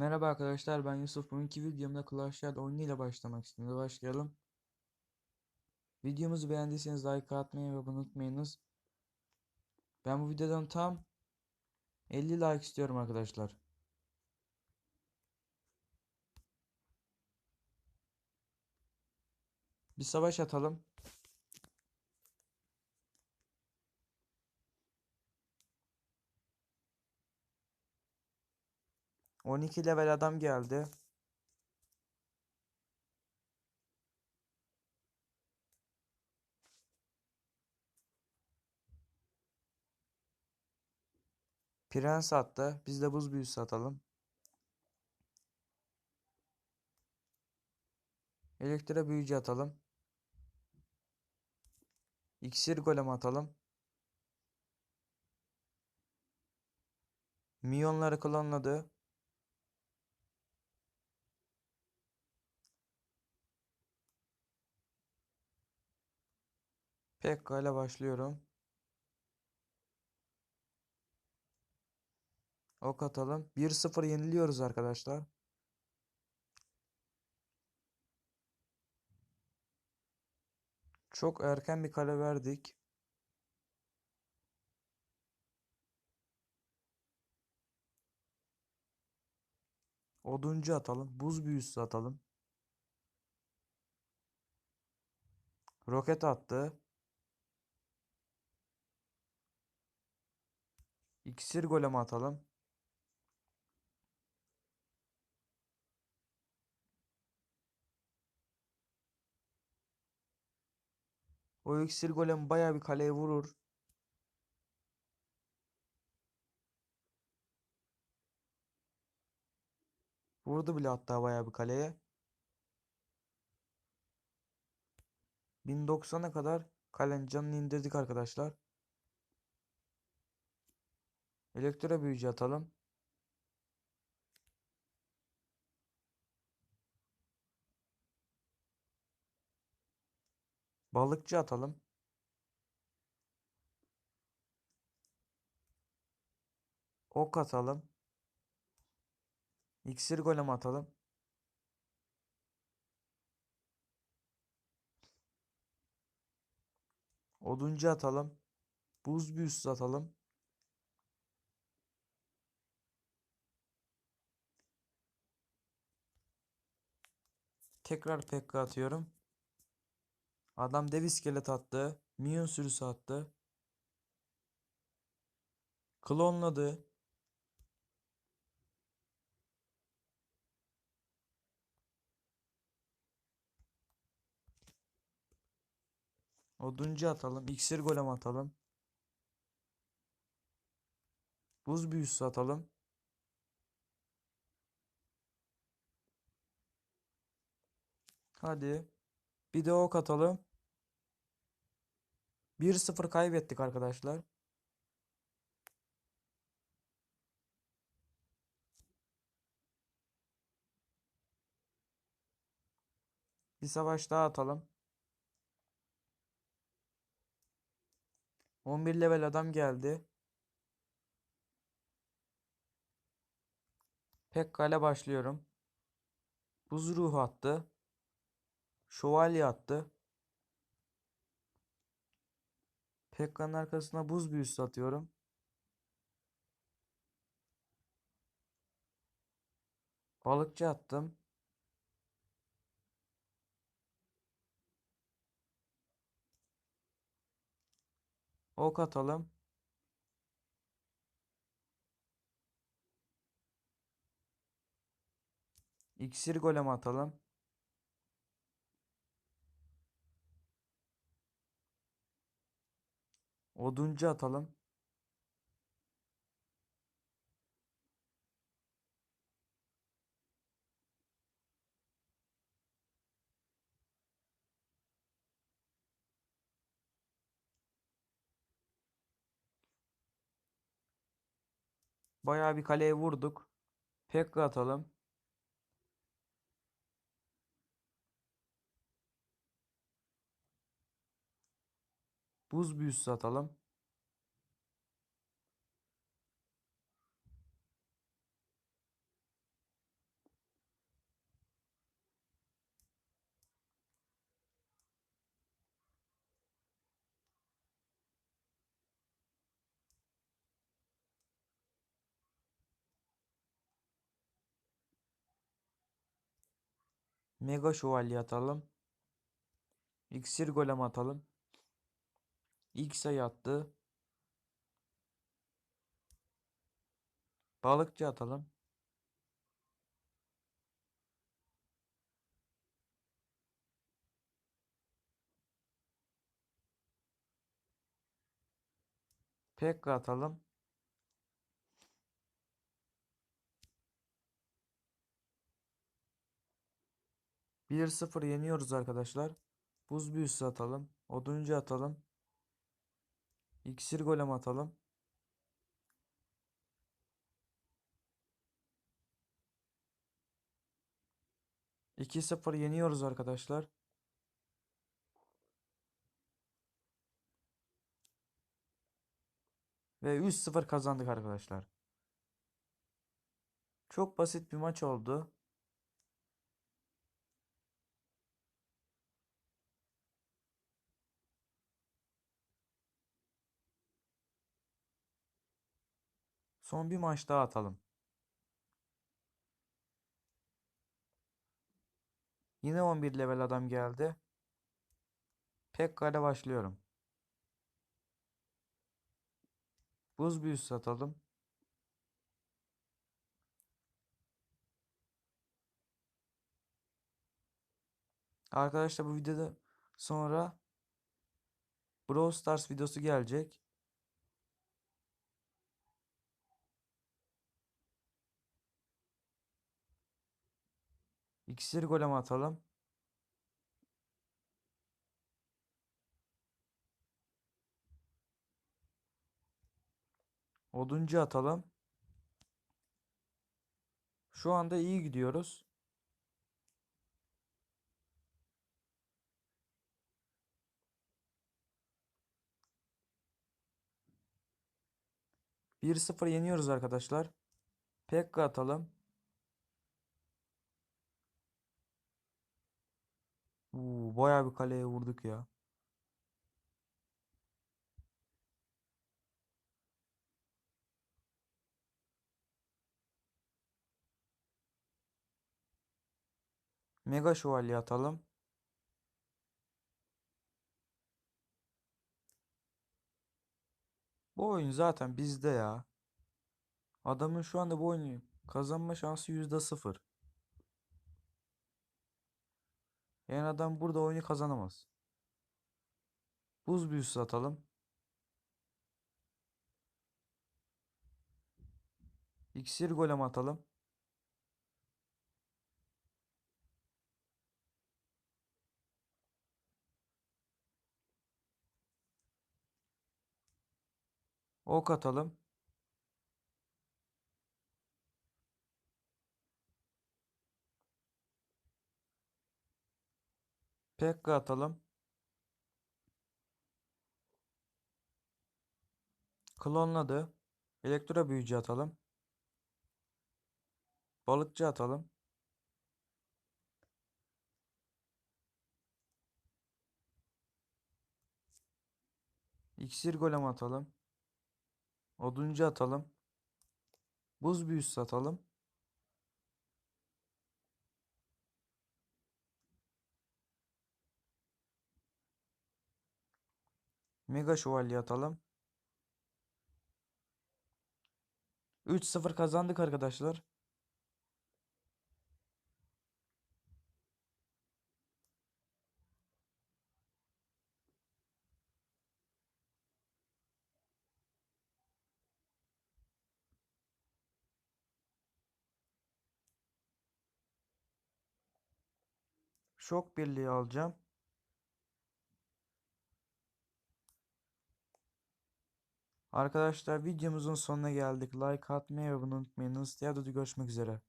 Merhaba arkadaşlar ben Yusuf. Bugünkü videomda Clash Royale oyunuyla başlamak istedim. Başlayalım. Videomuzu beğendiyseniz like atmayı ve abone unutmayınız. Ben bu videodan tam 50 like istiyorum arkadaşlar. Bir savaş atalım. On iki level adam geldi. Prens attı. Biz de buz büyüsü atalım. Elektra büyücü atalım. İksir golem atalım. Milyonları klonladı. Pekka ile başlıyorum. Ok atalım. 1-0 yeniliyoruz arkadaşlar. Çok erken bir kale verdik. Oduncu atalım. Buz büyüsü atalım. Roket attı. İksir golemi atalım. O iksir golem bayağı bir kaleye vurur. Vurdu bile hatta bayağı bir kaleye. 1090'a kadar kalenin canını indirdik arkadaşlar. Elektro büyücü atalım. Balıkçı atalım. Ok atalım. İksir golem atalım. Oduncu atalım. Buz büyüsü atalım. Tekrar pekka atıyorum. Adam dev iskelet attı. Minyon sürüsü attı. Klonladı. Oduncu atalım. İksir golem atalım. Buz büyüsü atalım. Hadi. Bir de ok atalım. 1-0 kaybettik arkadaşlar. Bir savaş daha atalım. 11 level adam geldi. Pekka ile başlıyorum. Buz ruhu attı. Şövalye attı. Pekka'nın arkasına buz büyüsü atıyorum. Balıkçı attım. Ok atalım. İksir golem atalım. Oduncu atalım. Bayağı bir kaleye vurduk. Pekka atalım. Buz büyüsü atalım. Mega şövalye atalım. İksir golem atalım. İlk sayı attı. Balıkçı atalım. Pekka atalım. Bir 0 yeniyoruz arkadaşlar. Buz büyüsü atalım. Oduncu atalım. İksir golem atalım. İki 0 yeniyoruz arkadaşlar. Ve 3-0 kazandık arkadaşlar. Çok basit bir maç oldu. Son bir maç daha atalım. Yine 11 level adam geldi. Pekka ile başlıyorum. Buz büyüsü atalım. Arkadaşlar bu videoda sonra Brawl Stars videosu gelecek. İksir golem atalım. Oduncu atalım. Şu anda iyi gidiyoruz. Bir 0 yeniyoruz arkadaşlar. Pekka atalım. Uuu bayağı bir kaleye vurduk ya. Mega şövalye atalım. Bu oyun zaten bizde ya. Adamın şu anda bu oyunu kazanma şansı %0. Yani adam burada oyunu kazanamaz. Buz büyüsü atalım. İksir golem atalım. Ok atalım. Pekka atalım. Klonladı. Elektro büyücü atalım. Balıkçı atalım. İksir golem atalım. Oduncu atalım. Buz büyüsü atalım. Mega şövalye atalım. 3-0 kazandık arkadaşlar. Şok birliği alacağım. Arkadaşlar videomuzun sonuna geldik. Like atmayı ve abone olmayı unutmayınız. Diğer görüşmek üzere.